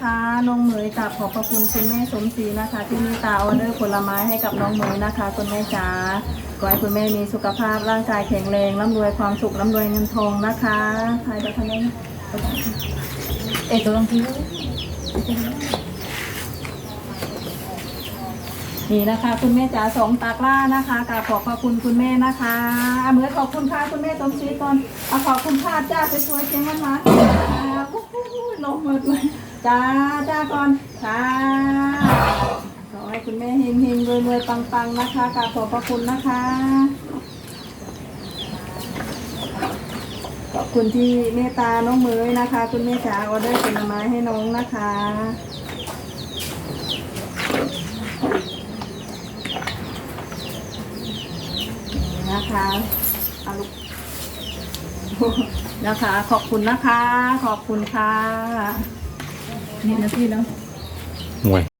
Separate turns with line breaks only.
ค่ะน้องเหมยกับขอบพระคุณคุณแม่สมศรีนะคะ ที่มีตาออเดอร์ผลไม้ให้กับน้องเหมยนะคะ คุณแม่จ๋าขอให้คุณแม่มีสุขภาพร่างกายแข็งแรงร่ำรวยความสุขร่ำรวยเงินทองนะคะทายไปคะแนน
เอกตัวลองทิ้ง
นี่นะคะ คุณแม่จ๋าสองตากล่านะคะกราบขอบพระคุณคุณแม่นะคะเหมือนขอบคุณค่ะคุณแม่สมศรีก่อนเอาขอบคุณค่ะจ้าสวยๆเชียงมันมาโอ้โหลงมาด้วย จ้าจ้าก่อนค่ะขอให้คุณแม่เฮงเฮงรวยรวยๆปังนะคะกราบขอบพระคุณนะคะ ขอบคุณที่เมตตาน้องเมยนะคะ คุณแม่จ๋าออเดอร์ผลไม้ให้น้องนะคะนะคะอาลูกนะคะ ขอบคุณนะคะ ขอบคุณค่ะ
นี่นะพี่เนาะ
ห่วย